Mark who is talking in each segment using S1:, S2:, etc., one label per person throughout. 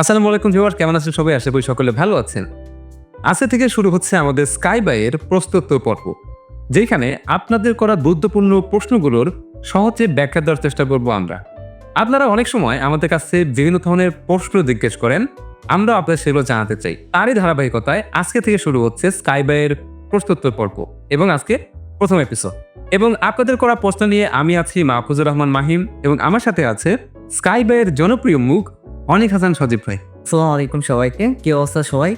S1: আসসালামু আলাইকুম ভিউয়ার, কেমন আছেন সবাই? আশা করি সকলে ভালো আছেন। আজকে থেকে শুরু হচ্ছে আমাদের স্কাই বাইয়ের প্রশ্নোত্তর পর্ব, যেখানে আপনাদের করা গুরুত্বপূর্ণ প্রশ্নগুলোর সহজে ব্যাখ্যা দেওয়ার চেষ্টা করব আমরা। আপনারা অনেক সময় আমাদের কাছে বিভিন্ন ধরনের প্রশ্ন জিজ্ঞেস করেন, আমরা আপনাদের সেগুলো জানাতে চাই। তারই ধারাবাহিকতায় আজকে থেকে শুরু হচ্ছে স্কাই বাইয়ের প্রশ্নোত্তর পর্ব এবং আজকে প্রথম এপিসোড এবং আপনাদের করা প্রশ্ন নিয়ে আমি আছি মাহফুজুর রহমান মাহিম এবং আমার সাথে আছে স্কাই বাইয়ের জনপ্রিয় মুখ অনিক হাসান সজীব ভাই।
S2: সালাম আলাইকুম সবাইকে। কি অবস্থা সবাই?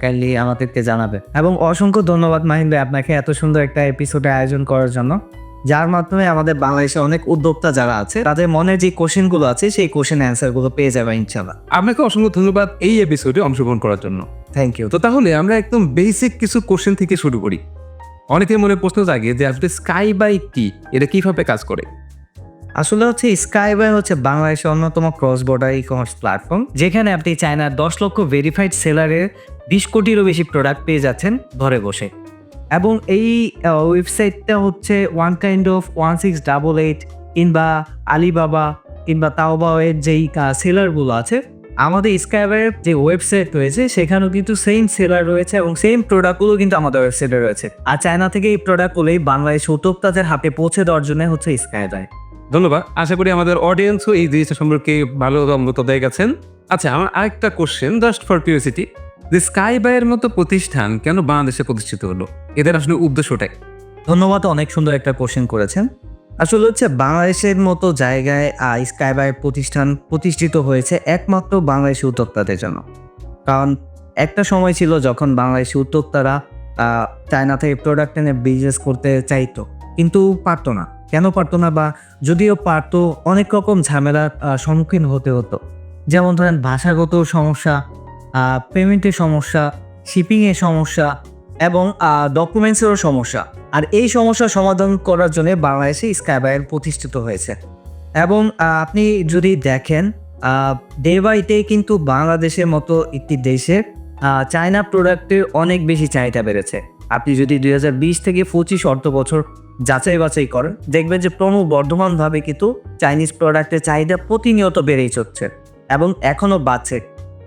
S2: কাইন্ডলি আমাদেরকে জানাবে। এবং অসংখ্য ধন্যবাদ মাহিন্দ আপনাকে এত সুন্দর একটা এপিসোডে আয়োজন করার জন্য। যার মাধ্যমে আমাদের বাংলাদেশে অনেক উদ্যোক্তা যারা আছে তাদের মনে যে কোশ্চেনগুলো আছে সেই কোশ্চেন অ্যান্সারগুলো পেয়ে যাবে ইনশাল্লাহ
S1: আপনাকে অসংখ্য ধন্যবাদ এই এপিসোডে অংশগ্রহণ করার জন্য।
S2: থ্যাংক ইউ
S1: তো তাহলে আমরা একদম বেসিক কিছু কোশ্চেন থেকে শুরু করি। অনেকের মনে প্রশ্ন জাগে যে আসলে স্কাই বাইক কি এটা কীভাবে কাজ করে?
S2: আসলে হচ্ছে স্কাইবাই হচ্ছে বাংলাদেশের অন্যতম cross border e commerce platform যেখানে আপনি চায়নার দশ লক্ষ ভেরিফাইড সেলারের বিশ কোটিরও বেশি প্রোডাক্ট পেয়ে যাচ্ছেন ঘরে বসে। এবং এই ওয়েবসাইটটা হচ্ছে one kind of one six double eight কিংবা আলিবাবা কিংবা তাওবাওয়ের যেই সেলারগুলো আছে, আমাদের স্কাইবারের যে ওয়েবসাইট রয়েছে, সেখানেও কিন্তু সেম সেলার রয়েছে এবং সেম প্রোডাক্টগুলো কিন্তু আমাদের ওয়েবসাইটে রয়েছে। আর চায়না থেকে এই প্রোডাক্টগুলোই বাংলাদেশ উদ্যোক্তাদের হাতে পৌঁছে দেওয়ার জন্য হচ্ছে স্কাইবাই
S1: ধন্যবাদ। আশা করি আমাদের অডিয়েন্সও এই জিনিসটা সম্পর্কে ভালো অমৃত দিয়ে গেছেন। আচ্ছা আমার আরেকটা কোশ্চেন জাস্ট ফর কিউরিয়াসিটি যে স্কাই বাইয়ের মতো প্রতিষ্ঠান কেন বাংলাদেশে প্রতিষ্ঠিত হলো? এদের আসলে উদ্দেশ্যটাই।
S2: ধন্যবাদ, অনেক সুন্দর একটা কোশ্চেন করেছেন। আসলে হচ্ছে বাংলাদেশের মতো জায়গায় স্কাইবাই প্রতিষ্ঠান প্রতিষ্ঠিত হয়েছে একমাত্র বাংলাদেশি উদ্যোক্তাদের জন্য। কারণ একটা সময় ছিল যখন বাংলাদেশি উদ্যোক্তারা চায়না থেকে প্রোডাক্ট এনে বিজনেস করতে চাইতো, কিন্তু পারতো না। কেন পারতো না বা যদিও পারতো, অনেক রকম ঝামেলার সম্মুখীন হতে হতো। যেমন ধরেন ভাষাগত সমস্যা পেমেন্টের সমস্যা, শিপিংয়ের সমস্যা এবং ডকুমেন্টসেরও সমস্যা। আর এই সমস্যার সমাধান করার জন্য বাংলাদেশে স্কাইবায়ার প্রতিষ্ঠিত হয়েছে। এবং আপনি যদি দেখেন ডে বাই ডে কিন্তু বাংলাদেশের মতো একটি দেশের চায়না প্রোডাক্টের অনেক বেশি চাহিদা বেড়েছে। আপনি যদি দুই হাজার বিশ থেকে পঁচিশ অর্থ বছর যাচাই বাছাই করেন দেখবেন যে প্রমু ক্রমবর্ধমানভাবে কিন্তু চাইনিজ প্রোডাক্টের চাহিদা প্রতিনিয়ত বেড়েই চলছে এবং এখনও বাড়ছে।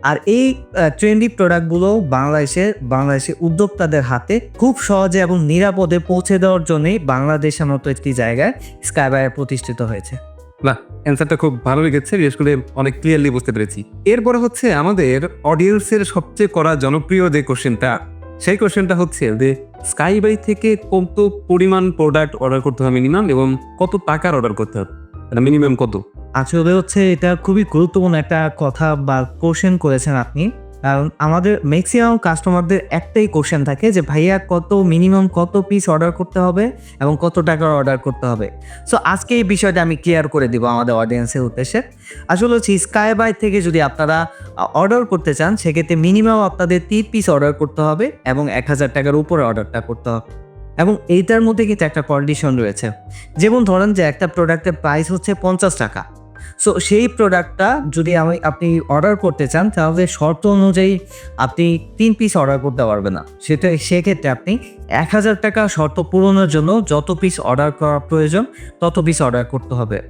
S2: আর এই ট্রেন্ডি প্রোডাক্টগুলো বাংলাদেশের বাংলাদেশের উদ্যোক্তাদের হাতে খুব সহজে এবং নিরাপদে পৌঁছে দেওয়ার জন্যই বাংলাদেশের মতো একটি জায়গায় স্কাইবায়ার প্রতিষ্ঠিত হয়েছে।
S1: বাহ অ্যান্সারটা খুব ভালো লেগেছে, বিশেষ করে অনেক ক্লিয়ারলি বুঝতে পেরেছি। এরপরে হচ্ছে আমাদের অডিয়েন্সের সবচেয়ে করা জনপ্রিয় যে কোশ্চেনটা সেই কোশ্চেনটা হচ্ছে যে স্কাই বাই থেকে কত পরিমাণ প্রোডাক্ট অর্ডার করতে হবে মিনিমাম এবং কত টাকার অর্ডার করতে হবে? মিনিমাম কত?
S2: আসলে হচ্ছে এটা খুবই গুরুত্বপূর্ণ একটা কথা বা কোশ্চেন করেছেন আপনি। কারণ আমাদের ম্যাক্সিমাম কাস্টমারদের একটাই কোশ্চেন থাকে যে, ভাইয়া, কত মিনিমাম কত পিস অর্ডার করতে হবে এবং কত টাকার অর্ডার করতে হবে? সো আজকে এই বিষয়টা আমি ক্লিয়ার করে দিব আমাদের অডিয়েন্সের উদ্দেশ্যে। আসলে হচ্ছে স্কাই বাই থেকে যদি আপনারা অর্ডার করতে চান, সেক্ষেত্রে মিনিমাম আপনাদের তিন পিস অর্ডার করতে হবে এবং এক হাজার টাকার উপরে অর্ডারটা করতে হবে। এবং এইটার মধ্যে কিন্তু একটা কন্ডিশন রয়েছে। যেমন ধরেন যে, একটা প্রোডাক্টের প্রাইস হচ্ছে পঞ্চাশ টাকা। সো সেই প্রোডাক্টটা যদি আমি, আপনি অর্ডার করতে চান, তাহলে শর্ত অনুযায়ী আপনি তিন পিস অর্ডার করতে পারবেন না। সেটা, সেক্ষেত্রে আপনি এক হাজার টাকা শর্ত পূরণের জন্য যত পিস অর্ডার করা প্রয়োজন, তত পিস অর্ডার করতে হবে।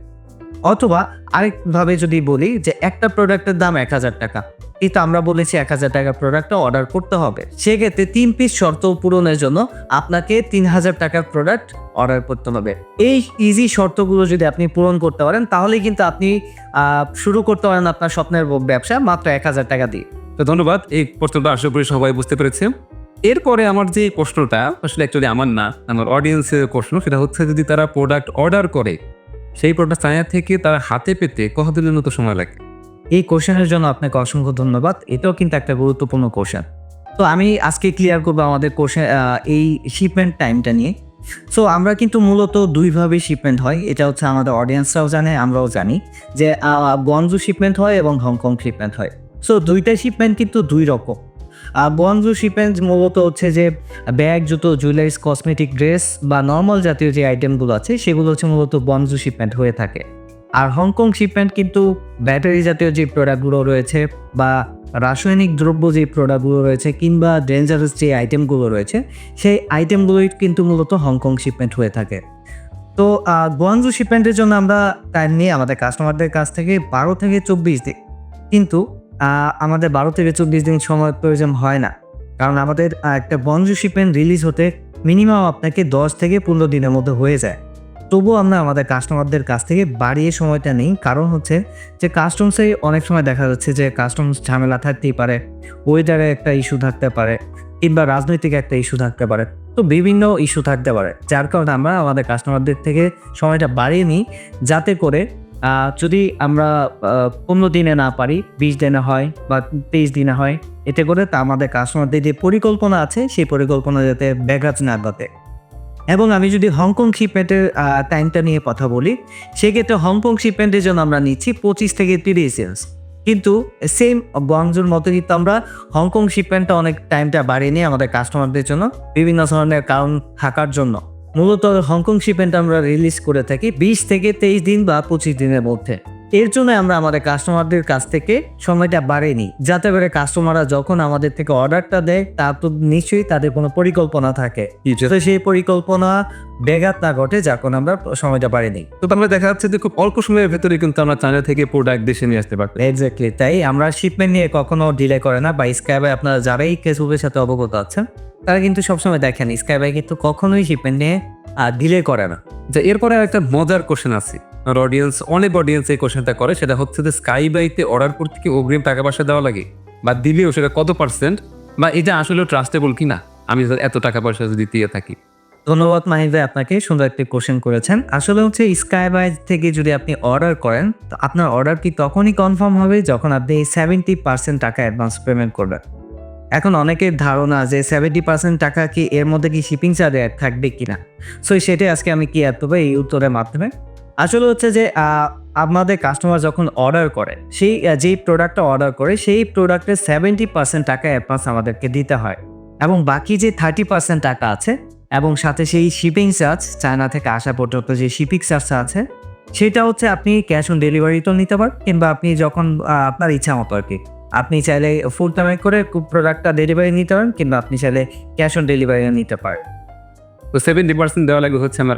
S2: অথবা আরেকভাবে যদি বলি যে একটা প্রোডাক্টের দাম এক হাজার টাকা। কিন্তু আমরা বলেছি এক হাজার টাকার প্রোডাক্টটা অর্ডার করতে হবে। সেক্ষেত্রে তিন পিস শর্ত পূরণের জন্য আপনাকে তিন হাজার টাকার প্রোডাক্ট অর্ডার করতে হবে। এই ইজি শর্তগুলো যদি আপনি পূরণ করতে পারেন, তাহলে কিন্তু আপনি শুরু করতে পারেন আপনার স্বপ্নের ব্যবসা মাত্র এক হাজার টাকা দিয়ে।
S1: তো ধন্যবাদ, এই প্রশ্নটা আশা করি সবাই বুঝতে পেরেছে। এরপরে আমার যে প্রশ্নটা, আসলে অ্যাকচুয়ালি আমার না, আমার অডিয়েন্সের প্রশ্ন, সেটা হচ্ছে যদি তারা প্রোডাক্ট অর্ডার করে, সেই প্রোডাক্ট চায়না থেকে তারা হাতে পেতে কতদিনের মতো সময় লাগে?
S2: এই কোশ্চেনের জন্য আপনাকে অসংখ্য ধন্যবাদ। এটাও কিন্তু একটা গুরুত্বপূর্ণ কোশ্চেন। তো আমি আজকে ক্লিয়ার করব আমাদের কোশ্চেন এই শিপমেন্ট টাইমটা নিয়ে। সো আমরা কিন্তু মূলত দুইভাবে শিপমেন্ট হয়। এটা হচ্ছে আমাদের অডিয়েন্সরাও জানে, আমরাও জানি যে বনজু শিপমেন্ট হয় এবং হংকং শিপমেন্ট হয়। সো দুইটা শিপমেন্ট কিন্তু দুই রকম। বনজু শিপমেন্ট মূলত হচ্ছে যে, ব্যাগ, জুতো জুয়েলারিস কসমেটিক ড্রেস বা নর্মাল জাতীয় যে আইটেমগুলো আছে, সেগুলো হচ্ছে মূলত বনজু শিপমেন্ট হয়ে থাকে। আর হংকং শিপমেন্ট কিন্তু ব্যাটারি জাতীয় যে প্রোডাক্টগুলো রয়েছে বা রাসায়নিক দ্রব্য যে প্রোডাক্টগুলো রয়েছে কিংবা ডেঞ্জারাস যে আইটেমগুলো রয়েছে, সেই আইটেমগুলোই কিন্তু মূলত হংকং শিপমেন্ট হয়ে থাকে। তো গোয়াংজু শিপমেন্টের জন্য আমরা টাইম নিয়ে আমাদের কাস্টমারদের কাছ থেকে বারো থেকে চব্বিশ দিন, কিন্তু আমাদের বারো থেকে চব্বিশ দিন সময় প্রয়োজন হয় না। কারণ আমাদের একটা বঞ্জ শিপমেন্ট রিলিজ হতে মিনিমাম আপনাকে দশ থেকে পনেরো দিনের মধ্যে হয়ে যায়। তবুও আমরা আমাদের কাস্টমারদের কাছ থেকে বাড়িয়ে সময়টা নিই। কারণ হচ্ছে যে কাস্টমসে অনেক সময় দেখা যাচ্ছে যে কাস্টমস ঝামেলা থাকতেই পারে ওয়েদারে একটা ইস্যু থাকতে পারে, কিংবা রাজনৈতিক একটা ইস্যু থাকতে পারে। তো বিভিন্ন ইস্যু থাকতে পারে, যার কারণে আমরা আমাদের কাস্টমারদের থেকে সময়টা বাড়িয়ে নিই। যাতে করে যদি আমরা পনেরো দিনে না পারি, বিশ দিনে হয় বা তেইশ দিনে হয়, এতে করে তা আমাদের কাস্টমারদের যে পরিকল্পনা আছে, সেই পরিকল্পনা যাতে ব্যাঘাত না ঘটে। এবং আমি যদি হংকং শিপমেন্টের টাইমটা নিয়ে কথা বলি, সেক্ষেত্রে হংকং শিপমেন্টের জন্য আমরা নিচ্ছি পঁচিশ থেকে তিরিশ দিন কিন্তু সেম বংজুর মতো কিন্তু আমরা হংকং শিপমেন্টটা অনেক টাইমটা বাড়িয়ে নিই আমাদের কাস্টমারদের জন্য, বিভিন্ন ধরনের কারণ থাকার জন্য। মূলত হংকং শিপমেন্ট আমরা রিলিজ করে থাকি বিশ থেকে তেইশ দিন বা পঁচিশ দিনের মধ্যে। এর জন্য আমরা আমাদের কাস্টমারদের কাছ থেকে সময়টা বাড়িয়ে নিই। যাতে করে কাস্টমাররা যখন আমাদের থেকে অর্ডারটা দেয় তার তো নিশ্চয়ই তাদের কোনো পরিকল্পনা থাকে। তো সেই পরিকল্পনা ব্যাঘাত না ঘটে কারণে আমরা সময়টা বাড়িয়ে নিই।
S1: তো তাহলে দেখা যাচ্ছে যে খুব অল্প সময়ের ভেতরে কিন্তু আমরা চায়না থেকে প্রোডাক্ট দেশে নিয়ে আসতে পারতাম।
S2: এক্স্যাক্টলি তাই আমরা শিপমেন্ট নিয়ে কখনো ডিলে করে না বা স্কাইবে আপনারা যারাই ফেসবুকের সাথে অবগত আছেন তারা কিন্তু সবসময় দেখেন স্কাইবাই কিন্তু কখনোই শিপমেন্ট নিয়ে ডিলে করে না।
S1: যে এরপরে একটা মজার কোশ্চেন আছে। আর অডিয়েন্স অনেক অডিয়েন্স এই কোশ্চেনটা করে, সেটা হচ্ছে যে স্কাই বাইতে অর্ডার করতে কি অগ্রিম টাকা পয়সা দেওয়া লাগে। বা দিলেও সেটা কত পার্সেন্ট বা এটা আসলে ট্রাস্টেবল কিনা? আমি এত টাকা পয়সা যদি দিয়ে থাকি।
S2: ধন্যবাদ মাহিদ ভাই আপনাকে, সুন্দর একটি কোশ্চেন করেছেন। আসলে হচ্ছে স্কাই স্কাইবাই থেকে যদি আপনি অর্ডার করেন, তো আপনার অর্ডার কি তখনই কনফার্ম হবে যখন আপনি সেভেন্টি পার্সেন্ট টাকা অ্যাডভান্স পেমেন্ট করবেন? এখন অনেকের ধারণা যে সেভেন্টি পার্সেন্ট টাকা কি এর মধ্যে কি শিপিং চার্জ অ্যাড থাকবে কিনা? সো সেটাই আজকে আমি কি অ্যাড করব এই উত্তরের মাধ্যমে। আসলে হচ্ছে যে আহ, আমাদের কাস্টমার যখন অর্ডার করে সেই যেই প্রোডাক্টটা অর্ডার করে সেই প্রোডাক্টের সেভেন্টি পার্সেন্ট টাকা অ্যাডভান্স আমাদেরকে দিতে হয়। এবং বাকি যে থার্টি পার্সেন্ট টাকা আছে এবং সাথে সেই শিপিং চার্জ চায়না থেকে আসা পর্যন্ত যে শিপিং চার্জটা আছে সেটা হচ্ছে আপনি ক্যাশ অন ডেলিভারিতেও নিতে পারেন কিংবা আপনি যখন আপনার ইচ্ছা মতো আর কি। আপনি চাইলে ফুল পেমেন্ট করে প্রোডাক্টটা ডেলিভারি নিতে পারেন কিংবা আপনি চাইলে ক্যাশ অন ডেলিভারিও নিতে পারেন।
S1: তো সেভেন্টি পার্সেন্ট দেওয়া লাগে হচ্ছে আমার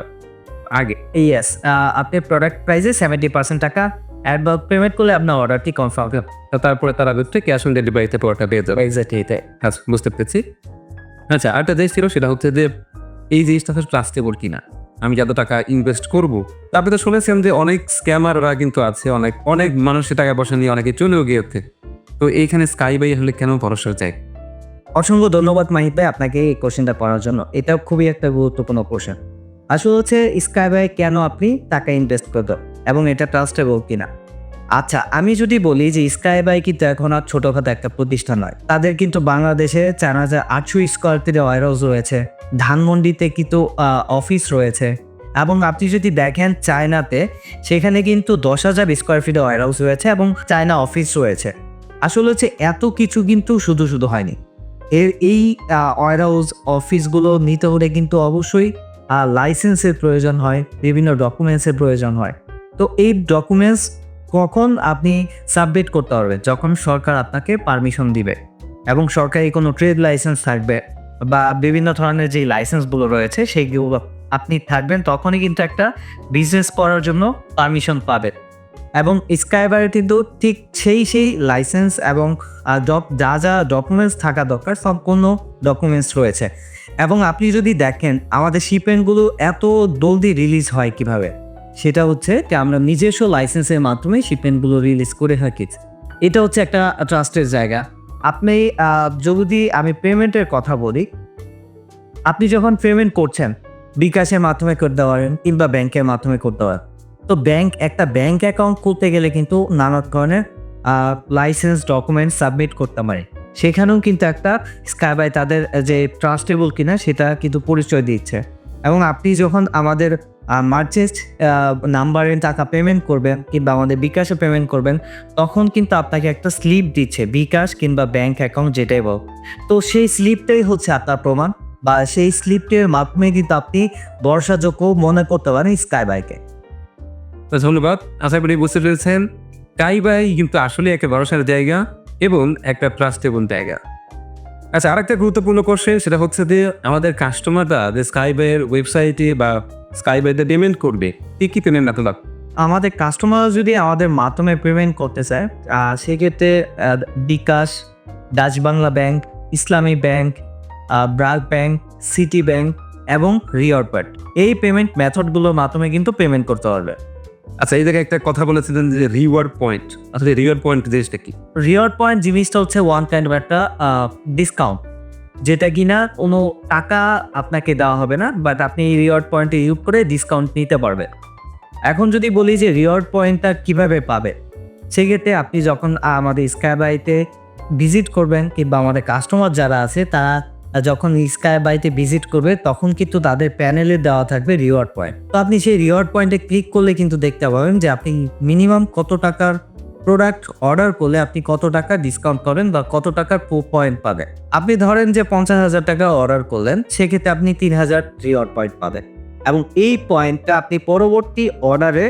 S1: আগে।
S2: ইয়েস আপনি প্রোডাক্ট প্রাইসে সেভেন্টি পার্সেন্ট টাকা অ্যাডভান্স পেমেন্ট করলে আপনার অর্ডারটি কনফার্ম
S1: তারপরে তারা হচ্ছে ক্যাশ অন ডেলিভারিতে পুরোটা পেয়ে যাবে।
S2: এক্স্যাক্টলি এটাই
S1: আচ্ছা বুঝতে পেরেছি। আচ্ছা আরেকটা জিনিস ছিল সেটা হচ্ছে যে এই জিনিসটা হচ্ছে ট্রাস্টেবল কিনা? আমি যত টাকা ইনভেস্ট করব আপনি তো শুনেছেন যে অনেক স্ক্যামাররা কিন্তু আছে অনেক অনেক মানুষের টাকা পয়সা নিয়ে অনেকে চলেও গিয়েছে। তো এইখানে স্কাই বাই হলে কেন ভরসা যায়
S2: অসংখ্য ধন্যবাদ মাহিদ ভাই আপনাকে এই কোশ্চেনটা পড়ার জন্য। এটা খুবই একটা গুরুত্বপূর্ণ কোশ্চেন আসলে হচ্ছে স্কাইবাই কেন আপনি টাকা ইনভেস্ট করবেন এবং এটা ট্রাস্টেবল কিনা? আচ্ছা আমি যদি বলি যে স্কাইবাই কিন্তু এখন আর ছোটোখাটো একটা প্রতিষ্ঠান নয়। তাদের কিন্তু বাংলাদেশে চার হাজার আটশো স্কোয়ার ফিটে ওয়ারহাউস রয়েছে, ধানমন্ডিতে কিন্তু অফিস রয়েছে এবং আপনি যদি দেখেন চায়নাতে, সেখানে কিন্তু দশ হাজার স্কোয়ার ফিটে ওয়ারহাউস রয়েছে এবং চায়না অফিস রয়েছে। আসলে হচ্ছে এত কিছু কিন্তু শুধু শুধু হয়নি। এর এই ওয়ারহাউস অফিসগুলো নিতে হলে কিন্তু অবশ্যই লাইসেন্সের প্রয়োজন হয়, বিভিন্ন ডকুমেন্টসের প্রয়োজন হয়। তো এই ডকুমেন্টস কখন আপনি সাবমিট করতে পারবেন? যখন সরকার আপনাকে পারমিশন দিবে এবং সরকারি কোনো ট্রেড লাইসেন্স থাকবে বা বিভিন্ন ধরনের যে লাইসেন্সগুলো রয়েছে, সেইগুলো আপনি থাকবেন, তখনই কিন্তু একটা বিজনেস করার জন্য পারমিশন পাবেন। এবং স্কাইবারে কিন্তু ঠিক সেই সেই লাইসেন্স এবং যা যা ডকুমেন্টস থাকা দরকার সম্পূর্ণ ডকুমেন্টস রয়েছে। এবং আপনি যদি দেখেন আমাদের শিপমেন্টগুলো এত জলদি রিলিজ হয় কীভাবে, সেটা হচ্ছে যে আমরা নিজস্ব লাইসেন্সের মাধ্যমে শিপমেন্টগুলো রিলিজ করে থাকি। এটা হচ্ছে একটা ট্রাস্টের জায়গা। আপনি যদি আমি পেমেন্টের কথা বলি, আপনি যখন পেমেন্ট করছেন, বিকাশের মাধ্যমে করতে পারেন কিংবা ব্যাংকের মাধ্যমে করতে পারেন তো ব্যাংক, একটা ব্যাংক অ্যাকাউন্ট খুলতে গেলে কিন্তু নানা ধরনের লাইসেন্স ডকুমেন্ট সাবমিট করতে পারে সেখানেও কিন্তু একটা স্কাইবাই তাদের যে ট্রাস্টেবল কিনা সেটা কিন্তু পরিচয় দিচ্ছে এবং আপনি যখন আমাদের মার্চেস্ট নাম্বারে টাকা পেমেন্ট করবেন কিংবা আমাদের বিকাশে পেমেন্ট করবেন, তখন কিন্তু আপনাকে একটা স্লিপ দিচ্ছে, বিকাশ কিংবা ব্যাংক অ্যাকাউন্ট যেটাই বল। তো সেই স্লিপটাই হচ্ছে আপনার প্রমাণ বা সেই স্লিপটির মাধ্যমে কিন্তু আপনি বর্ষাযোগ্য মনে করতে পারেন স্কাই বাইকে
S1: তো ধন্যবাদ, আশা করি বুঝতে পেরেছেন। স্কাই বাই কিন্তু আসলে একটা ভরসার জায়গা। এবং একটা ট্রাস্টেবল জায়গা আচ্ছা আরেকটা গুরুত্বপূর্ণ কোশ্চেন সেটা হচ্ছে যে আমাদের কাস্টমাররা যে স্কাই বাইয়ের ওয়েবসাইটে বা স্কাই বাইতে পেমেন্ট করবে কি কি পেমেন্ট মেথড
S2: আমাদের কাস্টমার যদি আমাদের মাধ্যমে পেমেন্ট করতে চায় সেক্ষেত্রে bKash Dutch Bangla bank Islami bank BRAC bank City bank এবং রিওরপ্যাট এই পেমেন্ট মেথডগুলোর মাধ্যমে কিন্তু পেমেন্ট করতে পারবে।
S1: আচ্ছা এই জায়গায় একটা কথা বলেছিলেন যে রিওয়ার্ড পয়েন্ট আসলে রিওয়ার্ড পয়েন্ট জিনিসটা কি?
S2: রিওয়ার্ড পয়েন্ট জিনিসটা হচ্ছে ওয়ান কাইন্ড অফ একটা ডিসকাউন্ট যেটা কিনা কোনো টাকা আপনাকে দেওয়া হবে না বাট আপনি রিওয়ার্ড পয়েন্টে ইউজ করে ডিসকাউন্ট নিতে পারবেন। এখন যদি বলি যে রিওয়ার্ড পয়েন্টটা কীভাবে পাবে, সেক্ষেত্রে আপনি যখন আমাদের স্কাইবাইতে ভিজিট করবেন কিংবা আমাদের কাস্টমার যারা আছে, তারা যখন স্কাইবাইতে ভিজিট করবে, তখন কিন্তু তাদের প্যানেলে দেওয়া থাকবে রিওয়ার্ড পয়েন্ট তো আপনি সেই রিওয়ার্ড পয়েন্টে ক্লিক করলে কিন্তু দেখতে পাবেন যে আপনি মিনিমাম কত টাকার প্রোডাক্ট অর্ডার করলে আপনি কত টাকা ডিসকাউন্ট পাবেন বা কত টাকার পয়েন্ট পাবেন। আপনি ধরেন যে পঞ্চাশ হাজার টাকা অর্ডার করলেন, সেক্ষেত্রে আপনি তিন হাজার রিওয়ার্ড পয়েন্ট পাবেন। এবং এই পয়েন্টটা আপনি পরবর্তী অর্ডারে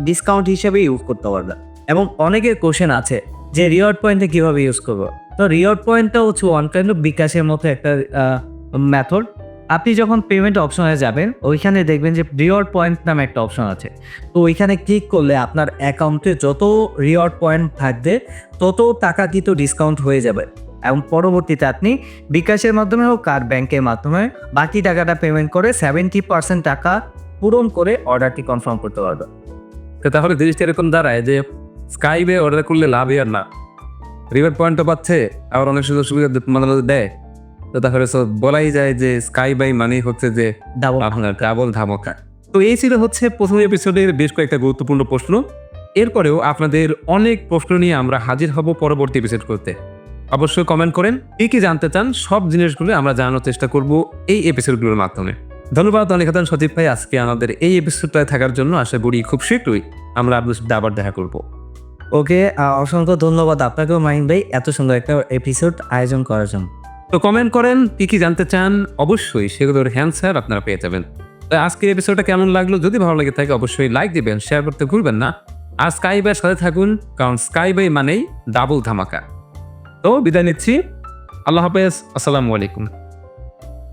S2: ডিসকাউন্ট হিসেবে ইউজ করতে পারবেন। এবং অনেকের কোশ্চেন আছে যে রিওয়ার্ড পয়েন্টে কীভাবে ইউজ করব? তো রিওয়ার্ড পয়েন্টটা হচ্ছে ওয়ান কাইন্ড অফ বিকাশের মতো একটা মেথড আপনি যখন পেমেন্ট অপশনে যাবেন, ওইখানে দেখবেন যে রিওয়ার্ড পয়েন্ট নামে একটা অপশন আছে। তো ওইখানে ক্লিক করলে আপনার অ্যাকাউন্টে যত রিওয়ার্ড পয়েন্ট থাকবে, তত টাকা কিন্তু ডিসকাউন্ট হয়ে যাবে। এবং পরবর্তীতে আপনি বিকাশের মাধ্যমে হোক কার ব্যাংকের মাধ্যমে বাকি টাকাটা পেমেন্ট করে সেভেন্টি পার্সেন্ট টাকা পূরণ করে অর্ডারটি কনফার্ম করতে পারবেন।
S1: তো তাহলে জিনিসটা এরকম দাঁড়ায় যে স্কাইবে অর্ডার করলে লাভই আর না। রিওয়ার্ড পয়েন্টও পাচ্ছে আবার অনেক সুযোগ সুবিধা মাঝে মাঝে দেয়। তো তাহলে বলাই যায় যে স্কাই বাই মানে হচ্ছে যে
S2: ডাবল
S1: আপনার ডাবল ধামাকা। তো এই ছিল হচ্ছে প্রথম এপিসোডের বেশ কয়েকটা গুরুত্বপূর্ণ প্রশ্ন। এরপরেও আপনাদের অনেক প্রশ্ন নিয়ে আমরা হাজির হব পরবর্তী এপিসোড করতে। অবশ্যই কমেন্ট করেন কি কি জানতে চান সব জিনিসগুলো আমরা জানানোর চেষ্টা করব এই এপিসোডগুলোর মাধ্যমে। ধন্যবাদ অনেকদান সজীব ভাই। আজকে আমাদের এই এপিসোডটায় থাকার জন্য আশা করি খুব শীঘ্রই আমরা আপনার সাথে আবার দেখা করব।
S2: ওকে অসংখ্য ধন্যবাদ আপনাকেও মাহিন ভাই এত সুন্দর একটা এপিসোড আয়োজন করার জন্য।
S1: তো কমেন্ট করেন, কি কি জানতে চান? অবশ্যই সেগুলোর হ্যান্সার আপনারা পেয়ে যাবেন। তো আজকের এপিসোডটা কেমন লাগল? যদি ভালো লাগে থাকে অবশ্যই লাইক দিবেন শেয়ার করতে ভুলবেন না। আর স্কাই বাইয়ের সাথে থাকুন, কারণ স্কাই বাই মানেই ডাবল ধামাকা। তো বিদায় নিচ্ছি। আল্লাহ হাফেজ, আসসালামু আলাইকুম।